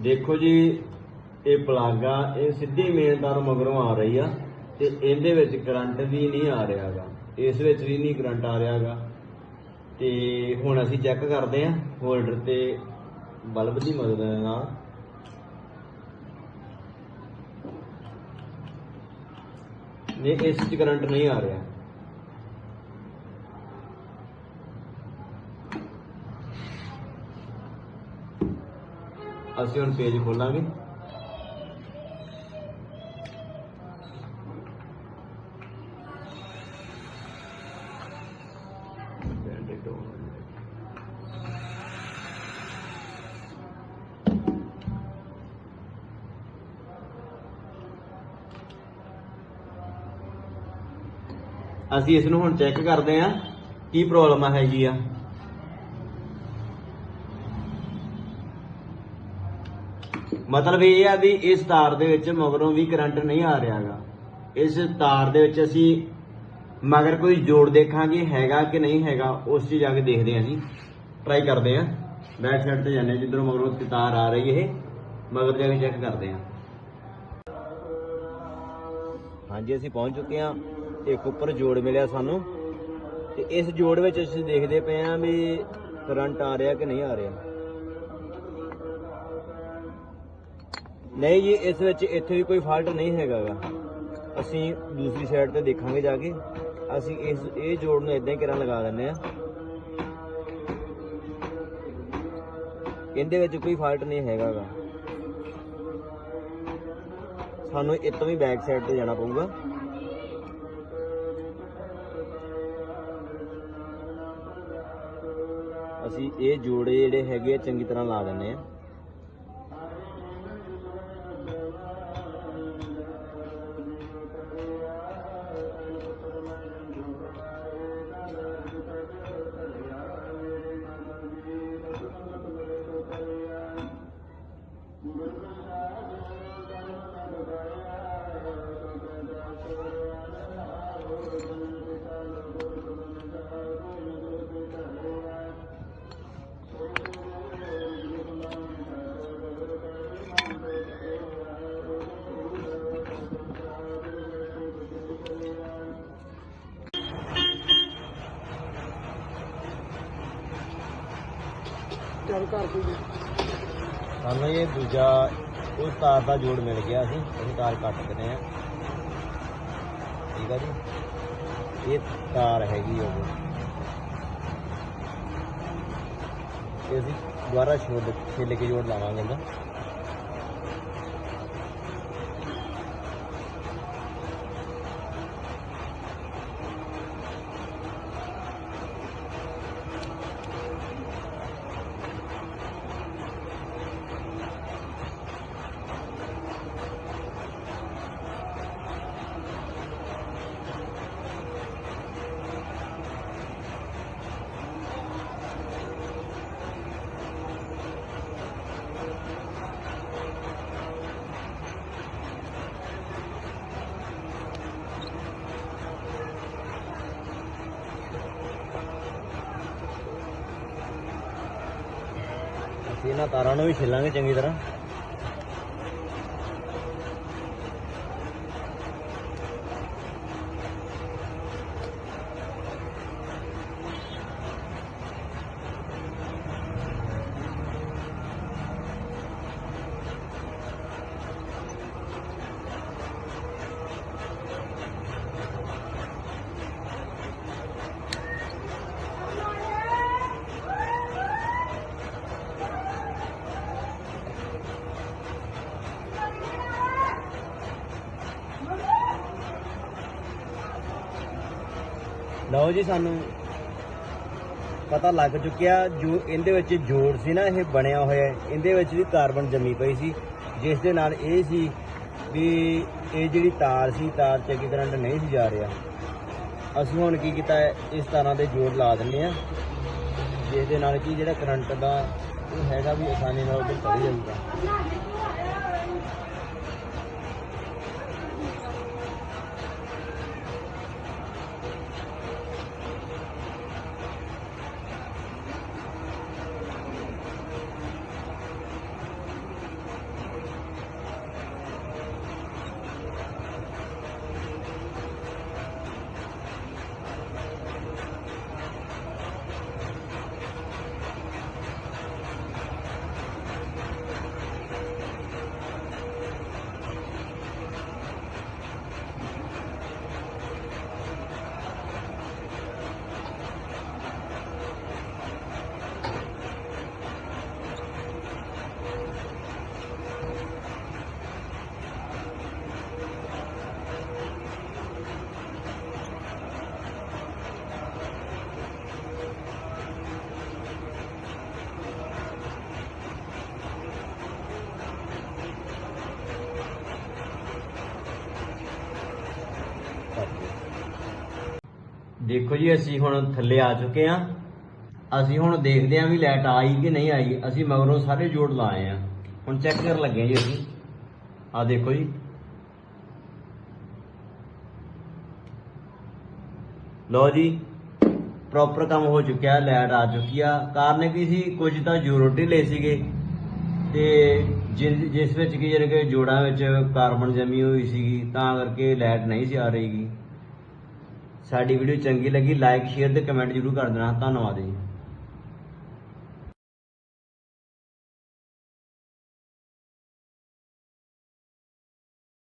ਦੇਖੋ ਜੀ, ਇਹ ਪਲਾਗਾ, ਇਹ ਸਿੱਧੀ ਮੇਨ ਤਾਰ ਮਗਰੋਂ ਆ ਰਹੀ ਆ ਤੇ ਇਹਦੇ ਵਿੱਚ ਕਰੰਟ ਵੀ ਨਹੀਂ ਆ ਰਿਹਾਗਾ। ਇਸ ਵਿੱਚ ਵੀ ਨਹੀਂ ਕਰੰਟ ਆ ਰਿਹਾਗਾ। ਤੇ ਹੁਣ ਅਸੀਂ ਚੈੱਕ ਕਰਦੇ ਹਾਂ ਹੋਲਡਰ ਤੇ ਬਲਬ ਦੀ ਮਦਦ ਨਾਲ। ਨੇ ਇਸ ਚ ਕਰੰਟ ਨਹੀਂ ਆ ਰਿਹਾ। ਅਸੀਂ ਹੁਣ ਪੇਜ ਖੋਲਾਂਗੇ। ਅਸੀਂ ਇਸ ਨੂੰ ਹੁਣ ਚੈੱਕ ਕਰਦੇ ਹਾਂ, ਕੀ ਪ੍ਰੋਬਲਮ ਹੈਗੀ ਆ। ਮਤਲਬ ਇਹ ਆ ਵੀ ਇਸ ਤਾਰ ਦੇ ਵਿੱਚ ਮਗਰੋਂ ਵੀ ਕਰੰਟ ਨਹੀਂ ਆ ਰਿਹਾਗਾ। ਇਸ ਤਾਰ ਦੇ ਵਿੱਚ ਅਸੀਂ ਮਗਰ ਕੋਈ ਜੋੜ ਦੇਖਾਂਗੇ, ਹੈਗਾ ਕਿ ਨਹੀਂ ਹੈਗਾ, ਉਸ ਚੀਜ਼ ਜਾ ਕੇ ਦੇਖਦੇ ਹਾਂ ਜੀ। ਟਰਾਈ ਕਰਦੇ ਹਾਂ। ਬੈਕ ਸਾਈਡ ਤੇ ਜਾਂਦੇ ਹਾਂ, ਜਿੱਧਰੋਂ ਮਗਰੋਂ ਤਾਰ ਆ ਰਹੀ ਇਹ। ਮਗਰ ਜਾ ਕੇ ਚੈੱਕ ਕਰਦੇ ਹਾਂ। ਹਾਂਜੀ, ਅਸੀਂ ਪਹੁੰਚ ਚੁੱਕੇ ਹਾਂ। ਇੱਕ ਉੱਪਰ ਜੋੜ ਮਿਲਿਆ ਸਾਨੂੰ। ਤੇ ਇਸ ਜੋੜ ਵਿੱਚ ਅਸੀਂ ਦੇਖਦੇ ਪਏ ਹਾਂ ਵੀ ਕਰੰਟ ਆ ਰਿਹਾ ਕਿ ਨਹੀਂ ਆ ਰਿਹਾ। ਨਹੀਂ ਜੀ, ਇਸ ਵਿੱਚ ਇੱਥੇ ਵੀ ਕੋਈ ਫਾਲਟ ਨਹੀਂ ਹੈਗਾ ਗਾ ਅਸੀਂ ਦੂਸਰੀ ਸਾਈਡ ਤੇ ਦੇਖਾਂਗੇ ਜਾ ਕੇ। ਅਸੀਂ ਇਸ, ਇਹ ਜੋੜ ਨੂੰ ਇਦਾਂ ਹੀ ਕਿਰਾਂ ਲਗਾ ਦਿੰਦੇ ਆ। ਇਹਦੇ ਵਿੱਚ ਕੋਈ ਫਾਲਟ ਨਹੀਂ ਹੈਗਾ ਗਾ ਸਾਨੂੰ ਇਹ ਤੋਂ ਵੀ ਬੈਕ ਸਾਈਡ ਤੇ ਜਾਣਾ ਪਊਗਾ। ਅਸੀਂ ਇਹ ਜੋੜੇ ਜਿਹੜੇ ਹੈਗੇ ਆ, ਚੰਗੀ ਤਰ੍ਹਾਂ ਲਾ ਦਿੰਦੇ ਆ। ਚੱਲ ਕਰ ਦੂਜੀ ਸਾਨੂੰ ਇਹ ਦੂਜਾ, ਉਸ ਤਾਰ ਦਾ ਜੋੜ ਮਿਲ ਗਿਆ ਸੀ, ਅਸੀਂ ਤਾਰ ਕੱਟ ਦਿੰਦੇ ਆ ਠੀਕ ਆ ਜੀ? ਇਹ ਤਾਰ ਹੈਗੀ ਉਹ ਇਹ ਅਸੀਂ ਦੁਬਾਰਾ ਛੋੜ ਛਿੱਲ ਕੇ ਜੋੜ ਲਾਵਾਂਗੇ ਨਾ ਅਸੀਂ ਇਹਨਾਂ ਤਾਰਾਂ ਨੂੰ ਵੀ ਛਿੱਲਾਂਗੇ ਚੰਗੀ ਤਰ੍ਹਾਂ। ਲਓ ਜੀ ਸਾਨੂੰ ਪਤਾ ਲੱਗ ਚੁੱਕਿਆ ਜੋ ਇਹਦੇ ਵਿੱਚ ਜੋੜ ਸੀ ਨਾ, ਇਹ ਬਣਿਆ ਹੋਇਆ ਇਹਦੇ ਵਿੱਚ ਵੀ ਕਾਰਬਨ ਜੰਮੀ ਪਈ ਸੀ, ਜਿਸ ਦੇ ਨਾਲ ਇਹ ਸੀ ਵੀ ਇਹ ਜਿਹੜੀ ਤਾਰ ਸੀ, ਤਾਰ ਚ ਕੀ ਕਰੰਟ ਨਹੀਂ ਸੀ ਜਾ ਰਿਹਾ। ਅਸੀਂ ਹੁਣ ਕੀ ਕੀਤਾ ਇਸ ਤਰ੍ਹਾਂ ਦੇ ਜੋੜ ਲਾ ਦਿੰਦੇ ਆ ਜਿਸ ਦੇ ਨਾਲ ਕੀ ਜਿਹੜਾ ਕਰੰਟ ਦਾ ਉਹ ਹੈਗਾ ਵੀ ਆਸਾਨੀ ਨਾਲ ਉਧਰ ਚੜ ਜਾਊਗਾ। ਦੇਖੋ ਜੀ, ਅਸੀਂ ਹੁਣ ਥੱਲੇ ਆ ਚੁੱਕੇ ਆ ਅਸੀਂ ਹੁਣ ਦੇਖਦੇ ਆ ਵੀ ਲਾਈਟ ਆਈ ਕਿ ਨਹੀਂ ਆਈ। ਅਸੀਂ ਮਗਰੋਂ ਸਾਰੇ ਜੋੜ ਲਾਏ ਆ ਹੁਣ ਚੈੱਕ ਕਰਨ ਲੱਗੇ ਜੀ ਅਸੀਂ। ਆ ਦੇਖੋ ਜੀ। ਲਓ ਜੀ ਪ੍ਰੋਪਰ ਕੰਮ ਹੋ ਚੁੱਕਿਆ ਲਾਈਟ ਆ ਚੁੱਕੀ ਆ। ਕਾਰਨ ਕੀ ਸੀ? ਕੁਝ ਤਾਂ ਜ਼ੀਰੋ ਢਿੱਲੇ ਸੀਗੇ। ਤੇ ਜਿਸ ਜਿਸ ਵਿੱਚ ਕੀ ਜਿਹੜੇ ਕਿ ਜੋੜਾਂ ਵਿੱਚ ਕਾਰਬਨ ਜਮੀ ਹੋਈ ਸੀਗੀ, ਤਾਂ ਕਰਕੇ ਲਾਈਟ ਨਹੀਂ ਸੀ ਆ ਰਹੀਗੀ ਸਾਡੀ ਵੀਡੀਓ ਚੰਗੀ ਲੱਗੀ ਲਾਈਕ ਸ਼ੇਅਰ ਤੇ ਕਮੈਂਟ ਜ਼ਰੂਰ ਕਰ ਦੇਣਾ। ਧੰਨਵਾਦ ਜੀ।